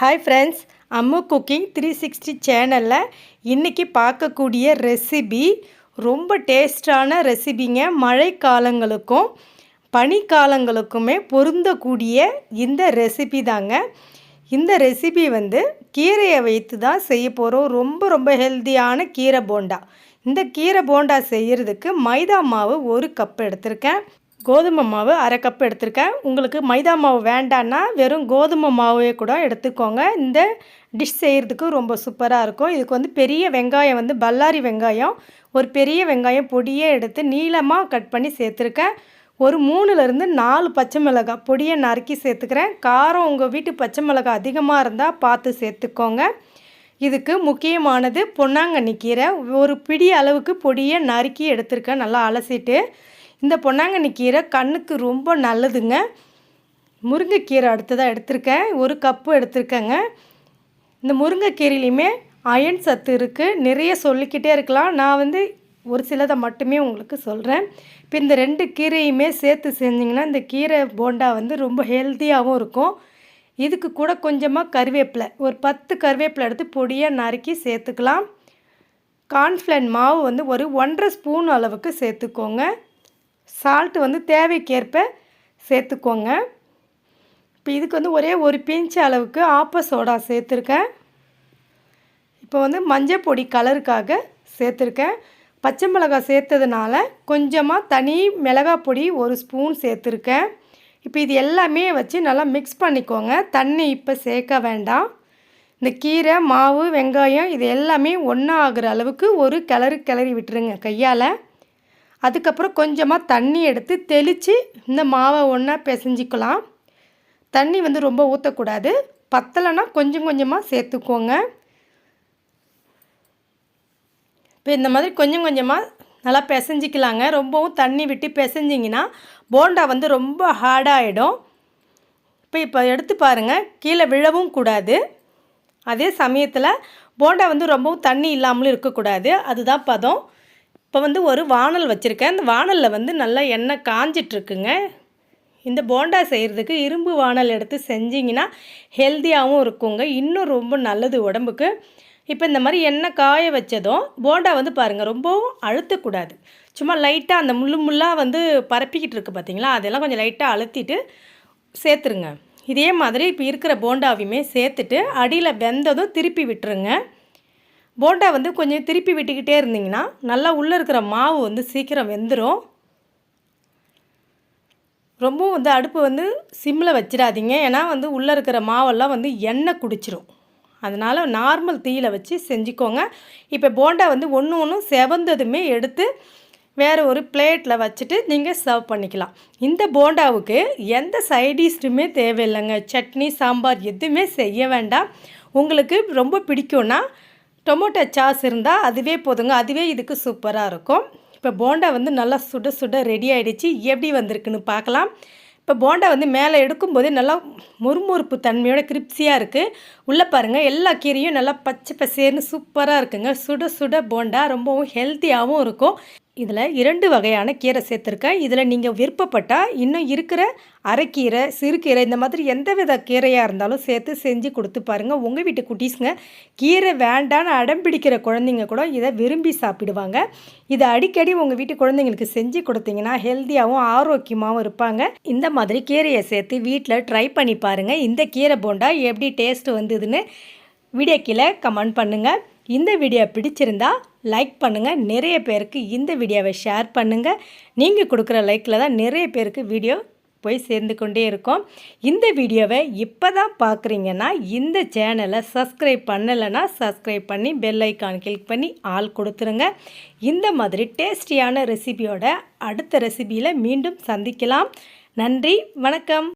Hi friends Ammu cooking three sixty சேனலில் இன்றைக்கி பார்க்கக்கூடிய ரெசிபி ரொம்ப டேஸ்டான ரெசிபிங்க மழைக்காலங்களுக்கும் பனிக்காலங்களுக்குமே பொருந்தக்கூடிய இந்த ரெசிபி தாங்க. இந்த ரெசிபி வந்து கீரையை வைத்து தான் செய்ய போகிறோம் ரொம்ப ரொம்ப ஹெல்த்தியான கீரை போண்டா. இந்த கீரை போண்டா செய்கிறதுக்கு மைதா மாவு ஒரு கப் எடுத்திருக்கேன். கோதுமை மாவு அரை கப் எடுத்திருக்கேன். உங்களுக்கு மைதா மாவு வேண்டான்னா வெறும் கோதுமை மாவே கூட எடுத்துக்கோங்க. இந்த டிஷ் செய்கிறதுக்கு ரொம்ப சூப்பராக இருக்கும். இதுக்கு வந்து பெரிய வெங்காயம் வந்து பல்லாரி வெங்காயம் ஒரு பெரிய வெங்காயம் பொடியே எடுத்து நீளமாக கட் பண்ணி சேர்த்துருக்கேன். ஒரு மூணுலேருந்து நாலு பச்சை மிளகாய் பொடியை நறுக்கி சேர்த்துக்கிறேன். காரம் உங்கள் வீட்டு பச்சை மிளகாய் அதிகமாக இருந்தால் பார்த்து சேர்த்துக்கோங்க. இதுக்கு முக்கியமானது பொன்னாங்கண்ணி கீரை. ஒரு பிடி அளவுக்கு பொடியை நறுக்கி எடுத்திருக்கேன். நல்லா அலசிட்டு இந்த பொன்னாங்கண்ணி கீரை கண்ணுக்கு ரொம்ப நல்லதுங்க. முருங்கைக்கீரை அடுத்ததாக எடுத்திருக்கேன். ஒரு கப்பு எடுத்திருக்கேங்க. இந்த முருங்கைக்கீரையிலையுமே அயன் சத்து இருக்குது நிறைய சொல்லிக்கிட்டே இருக்கலாம். நான் வந்து ஒரு சிலதை மட்டுமே உங்களுக்கு சொல்கிறேன் இப்போ இந்த ரெண்டு கீரையுமே சேர்த்து செஞ்சிங்கன்னா இந்த கீரை போண்டா வந்து ரொம்ப ஹெல்த்தியாகவும் இருக்கும். இதுக்கு கூட கொஞ்சமாக கருவேப்பிலை. ஒரு பத்து கருவேப்பிலை எடுத்து பொடியாக நறுக்கி சேர்த்துக்கலாம். கார்ன்ஃப்ளன் மாவு வந்து ஒரு ஒன்றரை ஸ்பூன் அளவுக்கு சேர்த்துக்கோங்க. சால்ட்டு வந்து தேவைக்கேற்ப சேர்த்துக்கோங்க. இப்போ இதுக்கு வந்து ஒரே ஒரு பிஞ்ச் அளவுக்கு ஆப்ப சோடா சேர்த்துருக்கேன். இப்போ வந்து மஞ்சள் பொடி கலருக்காக சேர்த்துருக்கேன். பச்சை மிளகாய் சேர்த்ததுனால கொஞ்சமாக தனி மிளகாய் பொடி ஒரு ஸ்பூன் சேர்த்துருக்கேன். இப்போ இது எல்லாமே வச்சு நல்லா மிக்ஸ் பண்ணிக்கோங்க. தண்ணி இப்போ சேர்க்க வேண்டாம். இந்த கீரை மாவு வெங்காயம் இது எல்லாமே ஒன்றா ஆகிற அளவுக்கு ஒரு கிளறு கிளறி விட்டுருங்க கையால். அதுக்கப்புறம் கொஞ்சமாக தண்ணி எடுத்து தெளித்து இந்த மாவை ஒன்றா பிசைஞ்சிக்கலாம். தண்ணி வந்து ரொம்ப ஊற்றக்கூடாது பத்தலைன்னா கொஞ்சம் கொஞ்சமாக சேர்த்துக்கோங்க. இப்போ இந்த மாதிரி கொஞ்சம் கொஞ்சமாக நல்லா பிசைஞ்சிக்கலாங்க. ரொம்பவும் தண்ணி விட்டு பிசைஞ்சிங்கன்னா போண்டா வந்து ரொம்ப ஹார்டாகிடும் இப்போ இப்போ எடுத்து பாருங்கள் கீழே விழவும் கூடாது. அதே சமயத்தில் போண்டா வந்து ரொம்பவும் தண்ணி இல்லாமலும் இருக்கக்கூடாது. அதுதான் பதம். இப்போ வந்து ஒரு வானல் வச்சுருக்கேன். இந்த வானலில் வந்து நல்லா எண்ணெய் காஞ்சிட்ருக்குங்க. இந்த போண்டா செய்கிறதுக்கு இரும்பு வானல் எடுத்து செஞ்சிங்கன்னா ஹெல்த்தியாகவும் இருக்குங்க. இன்னும் ரொம்ப நல்லது உடம்புக்கு. இப்போ இந்த மாதிரி எண்ணெய் காய வச்சதும் போண்டா வந்து பாருங்கள் ரொம்பவும் அழுத்தக்கூடாது. சும்மா லைட்டாக அந்த முள்ளு முள்ளாக வந்து பரப்பிக்கிட்டு இருக்குது பார்த்தீங்களா? அதெல்லாம் கொஞ்சம் லைட்டாக அழுத்திட்டு சேர்த்துருங்க. இதே மாதிரி இப்போ இருக்கிற போண்டாவையுமே சேர்த்துட்டு அடியில் வெந்ததும் திருப்பி விட்டுருங்க. போண்டா வந்து கொஞ்சம் திருப்பி விட்டுக்கிட்டே இருந்தீங்கன்னா நல்லா உள்ளே இருக்கிற மாவு வந்து சீக்கிரம் வெந்துடும் ரொம்பவும் வந்து அடுப்பு வந்து சிம்மில் வச்சிடாதீங்க. ஏன்னா வந்து உள்ளே இருக்கிற மாவெல்லாம் வந்து எண்ணெய் குடிச்சிரும். அதனால் நார்மல் தீயில் வச்சு செஞ்சுக்கோங்க. இப்போ போண்டா வந்து ஒன்று ஒன்றும் செவந்ததுமே எடுத்து வேறு ஒரு பிளேட்டில் வச்சுட்டு நீங்கள் சர்வ் பண்ணிக்கலாம். இந்த போண்டாவுக்கு எந்த சைடிஷ்டுமே தேவையில்லைங்க. சட்னி சாம்பார் எதுவுமே செய்ய வேண்டாம். உங்களுக்கு ரொம்ப பிடிக்கும்னா டொமேட்டோ சாஸ் இருந்தால் அதுவே போதுங்க. அதுவே இதுக்கு சூப்பராக இருக்கும். இப்போ போண்டா வந்து நல்லா சுட சுட ரெடி ஆகிடுச்சு எப்படி வந்திருக்குன்னு பார்க்கலாம். இப்போ போண்டா வந்து மேலே எடுக்கும்போதே நல்லா முறுமுறுப்பு தன்மையோட கிரிப்ஸியாக இருக்குது உள்ளே பாருங்கள் எல்லா கீரையும் நல்லா பச்சை பசேர்னு சூப்பராக இருக்குங்க. சுட சுட போண்டா ரொம்பவும் ஹெல்த்தியாகவும் இருக்கும். இதில் இரண்டு வகையான கீரை சேர்த்துருக்கேன் இதில் நீங்கள் விருப்பப்பட்டால் இன்னும் இருக்கிற அரைக்கீரை சிறுகீரை இந்த மாதிரி எந்த வித கீரையாக இருந்தாலும் சேர்த்து செஞ்சு கொடுத்து பாருங்கள் உங்கள் வீட்டு குட்டீஸுங்க கீரை வேண்டான்னு அடம் பிடிக்கிற குழந்தைங்க கூட இதை விரும்பி சாப்பிடுவாங்க. இதை அடிக்கடி உங்கள் வீட்டு குழந்தைங்களுக்கு செஞ்சு கொடுத்தீங்கன்னா ஹெல்த்தியாகவும் ஆரோக்கியமாகவும் இருப்பாங்க. இந்த மாதிரி கீரையை சேர்த்து வீட்டில் ட்ரை பண்ணி பாருங்கள் இந்த கீரை போண்டா எப்படி டேஸ்ட் வந்ததுன்னு வீடியோ கீழே கமெண்ட் பண்ணுங்கள் இந்த வீடியோ பிடிச்சிருந்தா லைக் பண்ணுங்கள் நிறைய பேருக்கு இந்த வீடியோவை ஷேர் பண்ணுங்கள் நீங்கள் கொடுக்குற லைக்கில் தான் நிறைய பேருக்கு வீடியோ போய் சேர்ந்து கொண்டே இருக்கோம். இந்த வீடியோவை இப்போ தான் பார்க்குறீங்கன்னா இந்த சேனலை சப்ஸ்கிரைப் பண்ணலைன்னா சப்ஸ்கிரைப் பண்ணி பெல் ஐக்கான் கிளிக் பண்ணி ஆள் கொடுத்துருங்க. இந்த மாதிரி டேஸ்டியான ரெசிபியோட அடுத்த ரெசிபியில் மீண்டும் சந்திக்கலாம். நன்றி வணக்கம்.